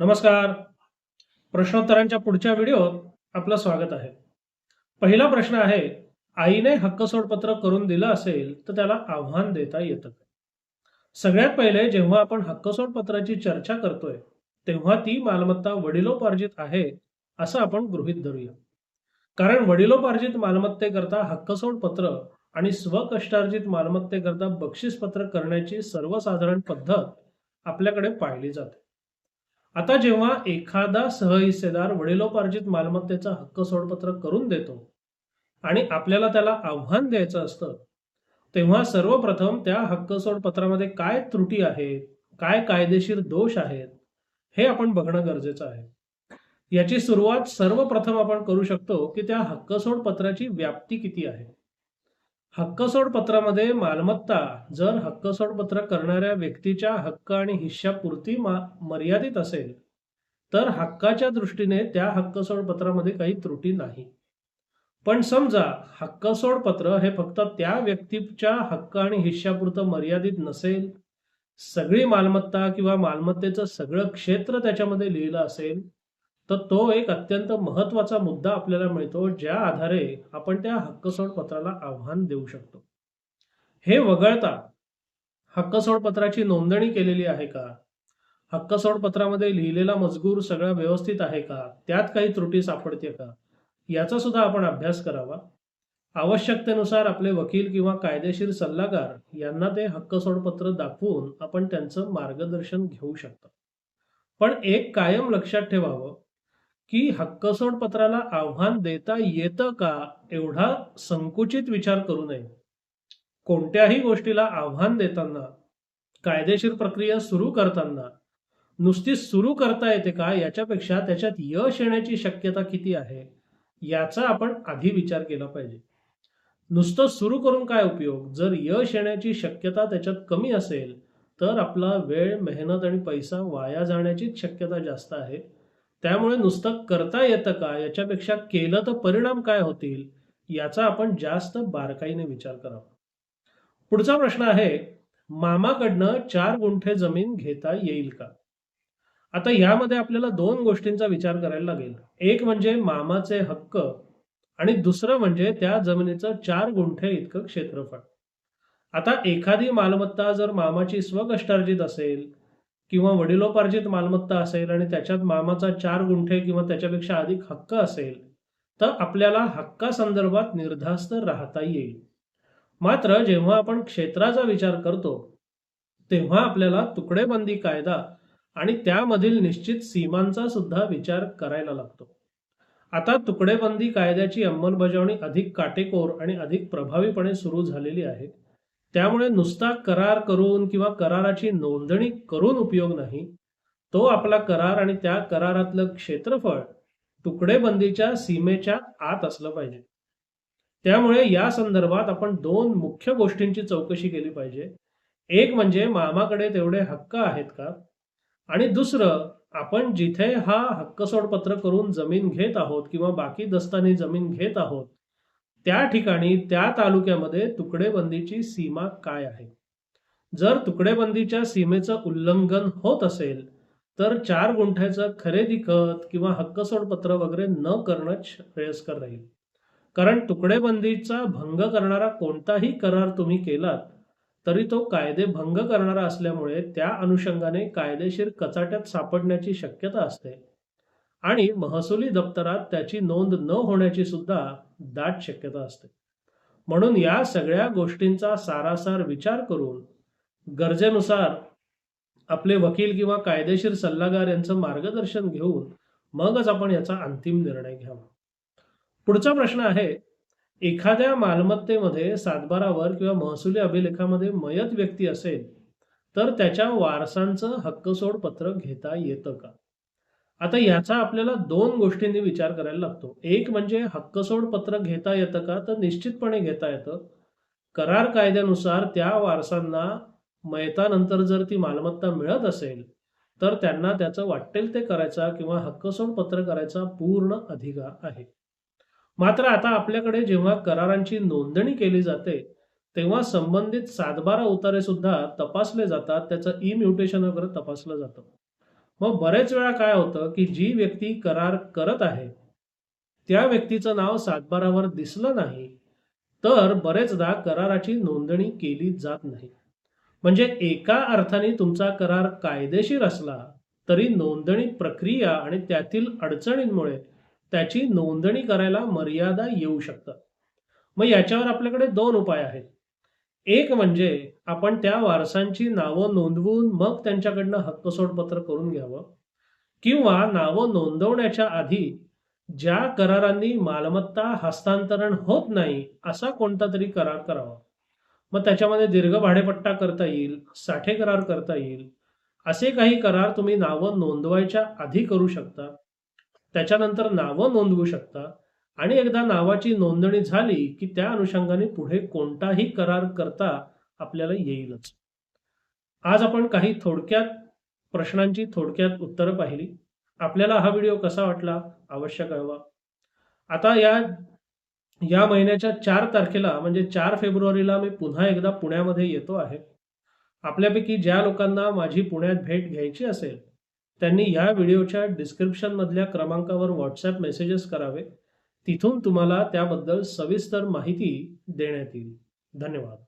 नमस्कार. प्रश्नोत्तरांच्या पुढच्या व्हिडिओत आपलं स्वागत आहे. पहिला प्रश्न आहे आईने हक्क सोडपत्र करून दिलं असेल तर त्याला आव्हान देता येतं का? सगळ्यात पहिले जेव्हा आपण हक्क सोडपत्राची चर्चा करतोय तेव्हा ती मालमत्ता वडिलोपार्जित आहे असं आपण गृहीत धरूया. कारण वडिलोपार्जित मालमत्तेकरता हक्कसोड पत्र आणि स्वकष्टार्जित मालमत्तेकरता बक्षीसपत्र करण्याची सर्वसाधारण पद्धत आपल्याकडे पाहिली जाते. आता जेव्हा एखादा सहहिस्सेदार वडिलोपार्जित मालमत्तेचा हक्क सोडपत्र करून देतो आणि आपल्याला त्याला आव्हान द्यायचं असतं तेव्हा सर्वप्रथम त्या हक्क सोडपत्रामध्ये काय त्रुटी आहेत काय कायदेशीर दोष आहेत हे आपण बघणं गरजेचं आहे. याची सुरुवात सर्वप्रथम आपण करू शकतो की त्या हक्कसोड पत्राची व्याप्ती किती आहे. हक्कसोड पत्रामध्ये मालमत्ता. जर हक्कसोड पत्र करणाऱ्या व्यक्तीच्या हक्क आणि हिश्शापुरती मा मर्यादित असेल तर हक्काच्या दृष्टीने त्या हक्कसोड पत्रामध्ये काही त्रुटी नाही. पण समजा हक्कसोड पत्र हे फक्त त्या व्यक्तीच्या हक्क आणि हिश्शापुरतं मर्यादित नसेल सगळी मालमत्ता किंवा मालमत्तेचं सगळं क्षेत्र त्याच्यामध्ये लिहिलं असेल तर तो एक अत्यंत महत्त्वाचा मुद्दा आपल्याला मिळतो ज्या आधारे आपण त्या हक्कसोड पत्राला आव्हान देऊ शकतो. हे वगळता हक्कसोड पत्राची नोंदणी केलेली आहे का? हक्कसोड पत्रामध्ये लिहिलेला मजकूर सगळा व्यवस्थित आहे का? त्यात काही त्रुटी सापडते का? याचा सुद्धा आपण अभ्यास करावा. आवश्यकतेनुसार आपले वकील किंवा कायदेशीर सल्लागार यांना ते हक्कसोड पत्र दाखवून आपण त्यांचं मार्गदर्शन घेऊ शकतो. पण एक कायम लक्षात ठेवावं की हक्कसोड पत्राला आव्हान देता येतं का एवढा संकुचित विचार करू नये. कोणत्याही गोष्टीला आव्हान देताना कायदेशीर प्रक्रिया सुरू करताना नुसती सुरू करता येते का याच्यापेक्षा त्याच्यात यश येण्याची शक्यता किती आहे याचा आपण आधी विचार केला पाहिजे. नुसतं सुरू करून काय उपयोग? जर यश येण्याची शक्यता त्याच्यात कमी असेल तर आपला वेळ मेहनत आणि पैसा वाया जाण्याचीच शक्यता जास्त आहे. त्यामुळे नुसतं करता येतं का? याच्यापेक्षा केलं तर परिणाम काय होतील? याचा आपण जास्त बारकाईने विचार करावा. पुढचा प्रश्न आहे मामाकडनं चार गुंठे जमीन घेता येईल का? आता यामध्ये आपल्याला दोन गोष्टींचा विचार करायला लागेल. एक म्हणजे मामाचे हक्क आणि दुसरं म्हणजे त्या जमिनीचं चार गुंठे इतकं क्षेत्रफळ. आता एखादी मालमत्ता जर मामाची स्वकष्टार्जित असेल किंवा वडिलोपार्जित मालमत्ता असेल आणि त्याच्यात मामाचा चार गुंठे किंवा त्याच्यापेक्षा अधिक हक्क असेल तर आपल्याला हक्कासंदर्भात निर्धास्त राहता येईल. मात्र जेव्हा आपण क्षेत्राचा विचार करतो तेव्हा आपल्याला तुकडेबंदी कायदा आणि त्यामधील निश्चित सीमांचा सुद्धा विचार करायला लागतो. आता तुकडेबंदी कायद्याची अंमलबजावणी अधिक काटेकोर आणि अधिक प्रभावीपणे सुरू झालेली आहे. त्यामुळे नुसता करार करून किंवा कराराची नोंदणी करून उपयोग नाही. तो आपला करार आणि त्या करारातलं क्षेत्रफळ तुकडेबंदीच्या सीमेच्या आत असलं पाहिजे. त्यामुळे या संदर्भात आपण दोन मुख्य गोष्टींची चौकशी केली पाहिजे. एक म्हणजे मामाकडे तेवढे हक्क आहेत का? आणि दुसरं आपण जिथे हा हक्कसोडपत्र करून जमीन घेत आहोत किंवा बाकी दस्तानी जमीन घेत आहोत त्या ठिकाणी त्या तालुक्यामध्ये तुकडेबंदीची सीमा काय आहे? जर तुकडेबंदीच्या सीमेचं उल्लंघन होत असेल तर चार गुंठ्याचं खरेदी खत किंवा हक्कसोडपत्र वगैरे न करणं श्रेयस्कर राहील. कारण तुकडेबंदीचा भंग करणारा कोणताही करार तुम्ही केलात तरी तो कायदे भंग करणारा असल्यामुळे त्या अनुषंगाने कायदेशीर कचाट्यात सापडण्याची शक्यता असते. आणि महसुली दप्तरात त्याची नोंद न होण्याची सुद्धा दाट शक्यता असते. म्हणून या सगळ्या गोष्टींचा सारासार विचार करून गरजेनुसार आपले वकील किंवा कायदेशीर सल्लागार यांचं मार्गदर्शन घेऊन मगच आपण याचा अंतिम निर्णय घ्यावा. पुढचा प्रश्न आहे एखाद्या मालमत्तेमध्ये सातबारावर किंवा महसुली अभिलेखामध्ये मयत व्यक्ती असेल तर त्याच्या वारसांचं हक्कसोड पत्र घेता येतं का? आता याचा आपल्याला दोन गोष्टींनी विचार करायला लागतो. एक म्हणजे हक्कसोड पत्र घेता येतं का? तर निश्चितपणे घेता येतं. करार कायद्यानुसार त्या वारसांना मयतानंतर जर ती मालमत्ता मिळत असेल तर त्यांना त्याचं वाटेल ते करायचा किंवा हक्कसोड पत्र करायचा पूर्ण अधिकार आहे. मात्र आता आपल्याकडे जेव्हा करारांची नोंदणी केली जाते तेव्हा संबंधित सातबारा उतारे सुद्धा तपासले जातात. त्याचं ई म्युटेशन वगैरे तपासलं जातं. मग बरेच वेळा काय होतं की जी व्यक्ती करार करत आहे त्या व्यक्तीचं नाव सातबारावर दिसलं नाही तर बरेचदा कराराची नोंदणी केली जात नाही. म्हणजे एका अर्थाने तुमचा करार कायदेशीर असला तरी नोंदणी प्रक्रिया आणि त्यातील अडचणींमुळे त्याची नोंदणी करायला मर्यादा येऊ शकतात. मग याच्यावर आपल्याकडे दोन उपाय आहेत. एक म्हणजे आपण त्या वारसांची नावं नोंदवून मग त्यांच्याकडनं हक्कसोडपत्र करून घ्यावं. किंवा नावं नोंदवण्याच्या आधी ज्या करारांनी मालमत्ता हस्तांतरण होत नाही असा कोणता तरी करार करावा. मग त्याच्यामध्ये दीर्घ भाडेपट्टा करता येईल साठे करार करता येईल असे काही करार तुम्ही नावं नोंदवायच्या आधी करू शकता. त्याच्यानंतर नावं नोंदवू शकता. आणि एकदा नावाची नोंदणी झाली की त्या अनुषंगाने पुढे कोणताही करार करता आपल्याला येईलच. आज आपण काही थोडक्यात प्रश्नांची थोडक्यात उत्तरं पाहिली. आपल्याला हा व्हिडिओ कसा वाटला अवश्य कळवा. आता या या महिन्याच्या चार तारखेला म्हणजे चार फेब्रुवारीला मी पुन्हा एकदा पुण्यामध्ये येतो आहे. आपल्यापैकी ज्या लोकांना माझी पुण्यात भेट घ्यायची असेल त्यांनी या व्हिडिओच्या डिस्क्रिप्शनमधल्या क्रमांकावर व्हॉट्सॲप मेसेजेस करावे. तिथून तुम्हाला त्याबद्दल सविस्तर माहिती देण्यात येईल. धन्यवाद.